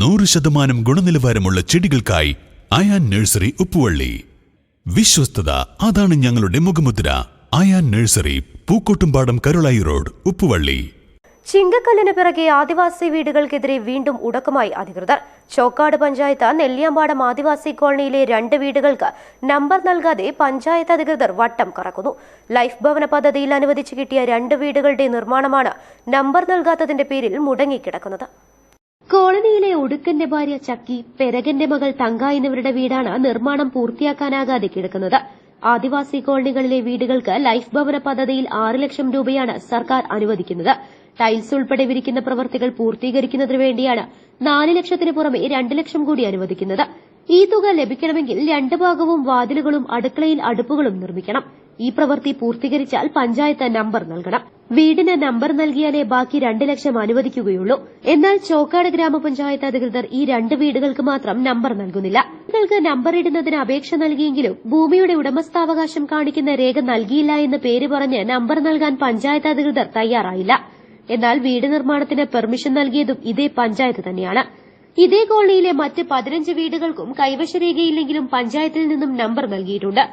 നൂറ് ശതമാനം ഗുണനിലവാരമുള്ള ചെടികൾക്കായി അയാൻ നഴ്സറി ഉപ്പുവള്ളി. വിശ്വസ്തത അതാണ് ഞങ്ങളുടെ മുഖമുദ്ര. Ayan nursery Pookkottumpadam Karulai road Uppuvally. ചിങ്കക്കല്ലിന് പിറകെ ആദിവാസി വീടുകൾക്കെതിരെ വീണ്ടും ഉടക്കമായി അധികൃതർ. ചോക്കാട് പഞ്ചായത്ത് നെല്ലിയാമ്പാടം ആദിവാസി കോളനിയിലെ രണ്ട് വീടുകൾക്ക് നമ്പർ നൽകാതെ പഞ്ചായത്ത് അധികൃതർ വട്ടം കറക്കുന്നു. ലൈഫ് ഭവന പദ്ധതിയിൽ അനുവദിച്ചു കിട്ടിയ രണ്ട് വീടുകളുടെ നിർമ്മാണമാണ് നമ്പർ നൽകാത്തതിന്റെ പേരിൽ മുടങ്ങിക്കിടക്കുന്നത്. കോളനിയിലെ ഒടുക്കന്റെ ഭാര്യ ചക്കി പെരകന്റെ മകൾ തങ്ക എന്നിവരുടെ വീടാണ് നിർമ്മാണം പൂർത്തിയാക്കാനാകാതെ കിടക്കുന്നത്. ആദിവാസി കോളനികളിലെ വീടുകൾക്ക് ലൈഫ് ഭവന പദ്ധതിയിൽ ആറ് ലക്ഷം രൂപയാണ് സർക്കാർ അനുവദിക്കുന്നത്. ടൈൽസ് ഉൾപ്പെടെ വിരിക്കുന്ന പ്രവൃത്തികൾ പൂർത്തീകരിക്കുന്നതിനു വേണ്ടിയാണ് നാല് ലക്ഷത്തിന് പുറമെ രണ്ട് ലക്ഷം കൂടി അനുവദിക്കുന്നത്. ഈ തുക ലഭിക്കണമെങ്കിൽ രണ്ട് ഭാഗവും വാതിലുകളും അടുക്കളയിൽ അടുപ്പുകളും നിർമ്മിക്കണം. ഈ പ്രവൃത്തി പൂർത്തീകരിച്ചാൽ പഞ്ചായത്ത് നമ്പർ നൽകണം. വീടിന് നമ്പർ നൽകിയാലേ ബാക്കി രണ്ട് ലക്ഷം അനുവദിക്കുകയുള്ളൂ. എന്നാൽ ചോക്കാട് ഗ്രാമപഞ്ചായത്ത് അധികൃതർ ഈ രണ്ട് വീടുകൾക്ക് മാത്രം നമ്പർ നൽകുന്നില്ല. വീടുകൾക്ക് നമ്പർ ഇടുന്നതിന് അപേക്ഷ നൽകിയെങ്കിലും ഭൂമിയുടെ ഉടമസ്ഥാവകാശം കാണിക്കുന്ന രേഖ നൽകിയില്ല എന്ന് പേര് പറഞ്ഞ് നമ്പർ നൽകാൻ പഞ്ചായത്ത് അധികൃതർ തയ്യാറായില്ല. എന്നാൽ വീട് നിർമ്മാണത്തിന് പെർമിഷൻ നൽകിയതും ഇതേ പഞ്ചായത്ത് തന്നെയാണ്. ഇതേ കോളനിയിലെ മറ്റ് പതിനഞ്ച് വീടുകൾക്കും കൈവശ രേഖയില്ലെങ്കിലും പഞ്ചായത്തിൽ നിന്നും നമ്പർ നൽകിയിട്ടുണ്ട്.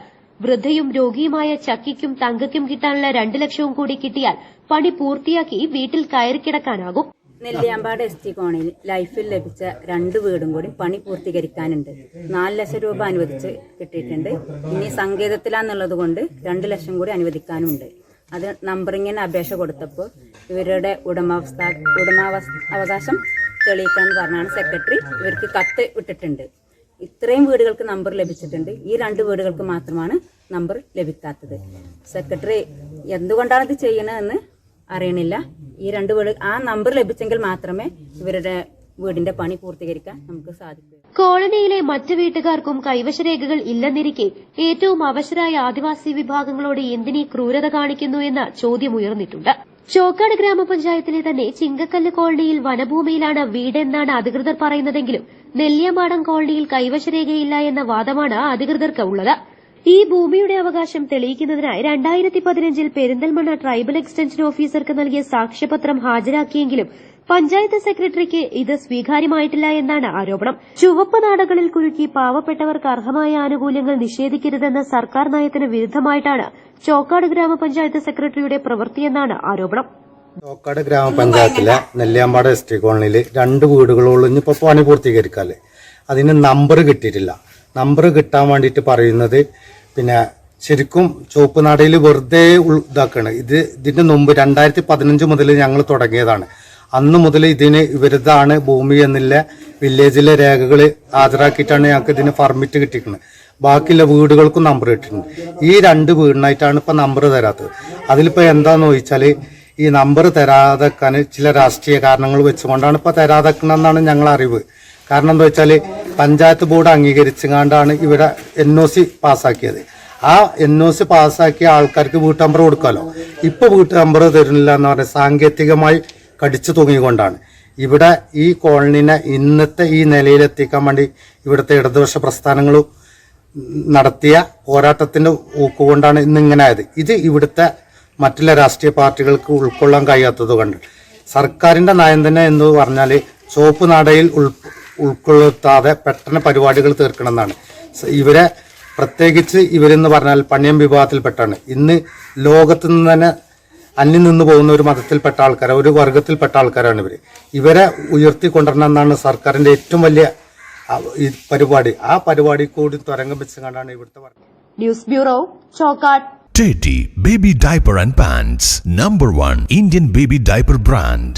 വൃദ്ധയും രോഗിയുമായ ചക്കിക്കും തങ്കയ്ക്കും കിട്ടാനുള്ള രണ്ട് ലക്ഷവും കൂടി കിട്ടിയാൽ പണി പൂർത്തിയാക്കി വീട്ടിൽ കയറിക്കിടക്കാനാകും നെല്ലിയാമ്പാട് എസ് ടി കോണിയിൽ ലൈഫിൽ ലഭിച്ച രണ്ട് വീടും കൂടി പണി പൂർത്തീകരിക്കാനുണ്ട്. നാല് ലക്ഷം രൂപ അനുവദിച്ച് കിട്ടിയിട്ടുണ്ട്. ഇനി സങ്കേതത്തിലാന്നുള്ളത് കൊണ്ട് രണ്ട് ലക്ഷം കൂടി അനുവദിക്കാനുണ്ട്. അത് നമ്പറിങ്ങിന് അപേക്ഷ കൊടുത്തപ്പോൾ ഇവരുടെ ഉടമാവസ്ഥ ഉടമാവസ്ഥ അവകാശം തെളിയിക്കണമെന്ന് പറഞ്ഞാണ് സെക്രട്ടറി ഇവർക്ക് കത്ത് വിട്ടിട്ടുണ്ട്. ഇത്രയും വീടുകൾക്ക് നമ്പർ ലഭിച്ചിട്ടുണ്ട്. ഈ രണ്ട് വീടുകൾക്ക് മാത്രമാണ് നമ്പർ ലഭിക്കാത്തത്. സെക്രട്ടറി എന്തുകൊണ്ടാണ് ഇത് ചെയ്യണതെന്ന് അറിയണില്ല. ഈ രണ്ട് വീട് ആ നമ്പർ ലഭിച്ചെങ്കിൽ മാത്രമേ ഇവരുടെ വീടിന്റെ പണി പൂർത്തീകരിക്കാൻ നമുക്ക് സാധിക്കൂ. കോളനിയിലെ മറ്റു വീട്ടുകാർക്കും കൈവശരേഖകൾ ഇല്ലെന്നിരിക്കെ ഏറ്റവും അവശരായ ആദിവാസി വിഭാഗങ്ങളോട് എന്തിനീ ക്രൂരത കാണിക്കുന്നു എന്ന ചോദ്യമുയർന്നിട്ടുണ്ട് ചോക്കാട് ഗ്രാമപഞ്ചായത്തിലെ തന്നെ ചിങ്കക്കല്ല് കോളനിയിൽ വനഭൂമിയിലാണ് വീടെന്നാണ് അധികൃതർ പറയുന്നതെങ്കിലും നെല്ലിയമാടം കോളനിയിൽ കൈവശരേഖയില്ല എന്ന വാദമാണ് അധികൃതർക്ക് ഉള്ളത് ഈ ഭൂമിയുടെ അവകാശം തെളിയിക്കുന്നതിനായി രണ്ടായിരത്തി പതിനഞ്ചിൽ പെരിന്തൽമണ്ണ ട്രൈബൽ എക്സ്റ്റൻഷൻ ഓഫീസർക്ക് നൽകിയ സാക്ഷ്യപത്രം ഹാജരാക്കിയെങ്കിലും പഞ്ചായത്ത് സെക്രട്ടറിക്ക് ഇത് സ്വീകാര്യമായിട്ടില്ല എന്നാണ് ആരോപണം. ചുവപ്പ് നാടകളിൽ കുരുക്കി പാവപ്പെട്ടവർക്ക് അർഹമായ ആനുകൂല്യങ്ങൾ നിഷേധിക്കരുതെന്ന സർക്കാർ നയത്തിന് വിരുദ്ധമായിട്ടാണ് ചോക്കാട് ഗ്രാമപഞ്ചായത്ത് സെക്രട്ടറിയുടെ പ്രവൃത്തിയെന്നാണ് ആരോപണം. ചോക്കാട് ഗ്രാമപഞ്ചായത്തിലെ നെല്ലിയാമ്പാട് എസ് ടി കോളനിയിൽ രണ്ട് വീടുകളോളം. ഇപ്പോൾ പണി പൂർത്തീകരിക്കാല്ലേ? അതിന് നമ്പർ കിട്ടിയിട്ടില്ല. നമ്പർ കിട്ടാൻ വേണ്ടിയിട്ട് പറയുന്നത്. പിന്നെ ശരിക്കും ചുവപ്പ് നാടയിൽ വെറുതെ ഇതാക്കാണ്. ഇത് ഇതിന്റെ മുമ്പ് രണ്ടായിരത്തി പതിനഞ്ച് മുതൽ ഞങ്ങൾ തുടങ്ങിയതാണ്. അന്ന് മുതൽ ഇതിന് ഇവരിതാണ് ഭൂമി എന്നുള്ള വില്ലേജിലെ രേഖകൾ ഹാജരാക്കിയിട്ടാണ് ഞങ്ങൾക്ക് ഇതിന് പെർമിറ്റ് കിട്ടിയിരിക്കുന്നത്. ബാക്കിയുള്ള വീടുകൾക്കും നമ്പർ കിട്ടിയിട്ടുണ്ട്. ഈ രണ്ട് വീടിനായിട്ടാണ് ഇപ്പം നമ്പർ തരാത്തത്. അതിലിപ്പോൾ എന്താണെന്ന് ചോദിച്ചാൽ ഈ നമ്പർ തരാതെക്കാൻ ചില രാഷ്ട്രീയ കാരണങ്ങൾ വെച്ചുകൊണ്ടാണ് ഇപ്പോൾ തരാതെക്കണമെന്നാണ് ഞങ്ങൾ അറിവ് കാരണം എന്താ വെച്ചാൽ പഞ്ചായത്ത് ബോർഡ് അംഗീകരിച്ചുകൊണ്ടാണ് ഇവിടെ എൻ ഒ സി പാസ്സാക്കിയത്. ആ എൻ ഒ സി പാസ്സാക്കിയ ആൾക്കാർക്ക് വീട്ടു നമ്പർ കൊടുക്കാമല്ലോ ഇപ്പൊ വീട്ടു നമ്പർ തരുന്നില്ല എന്ന് പറഞ്ഞാൽ സാങ്കേതികമായി കടിച്ചു തൂങ്ങിക്കൊണ്ടാണ്. ഇവിടെ ഈ കോളനിനെ ഇന്നത്തെ ഈ നിലയിലെത്തിക്കാൻ വേണ്ടി ഇവിടുത്തെ ഇടതുപക്ഷ പ്രസ്ഥാനങ്ങളും നടത്തിയ പോരാട്ടത്തിന്റെ ഊക്കുകൊണ്ടാണ് ഇന്ന് ഇങ്ങനെ ആയത് ഇത് ഇവിടുത്തെ മറ്റുള്ള രാഷ്ട്രീയ പാർട്ടികൾക്ക് ഉൾക്കൊള്ളാൻ കഴിയാത്തത് കൊണ്ട്. സർക്കാരിന്റെ നയം തന്നെ എന്ന് പറഞ്ഞാൽ ചുവപ്പ് നടയിൽ ഉൾ ഉൾക്കൊള്ളുത്താതെ പെട്ടെന്ന് പരിപാടികൾ തീർക്കണമെന്നാണ്. ഇവരെ പ്രത്യേകിച്ച് ഇവരെന്ന് പറഞ്ഞാൽ പണിയം വിഭാഗത്തിൽപ്പെട്ടാണ് ഇന്ന് ലോകത്ത് നിന്ന് തന്നെ അന്യം നിന്ന് പോകുന്ന ഒരു മതത്തിൽപ്പെട്ട ആൾക്കാർ ഒരു വർഗത്തിൽപ്പെട്ട ആൾക്കാരാണ് ഇവർ ഇവരെ ഉയർത്തിക്കൊണ്ടുവരണം എന്നാണ് സർക്കാരിന്റെ ഏറ്റവും വലിയ പരിപാടി. ആ പരിപാടി കൂടി തുരങ്കം വെച്ച് കണ്ടാണ് ഇവിടുത്തെ news bureau Chokkad Teddy Baby Diaper and Pants Number 1 Indian Baby Diaper Brand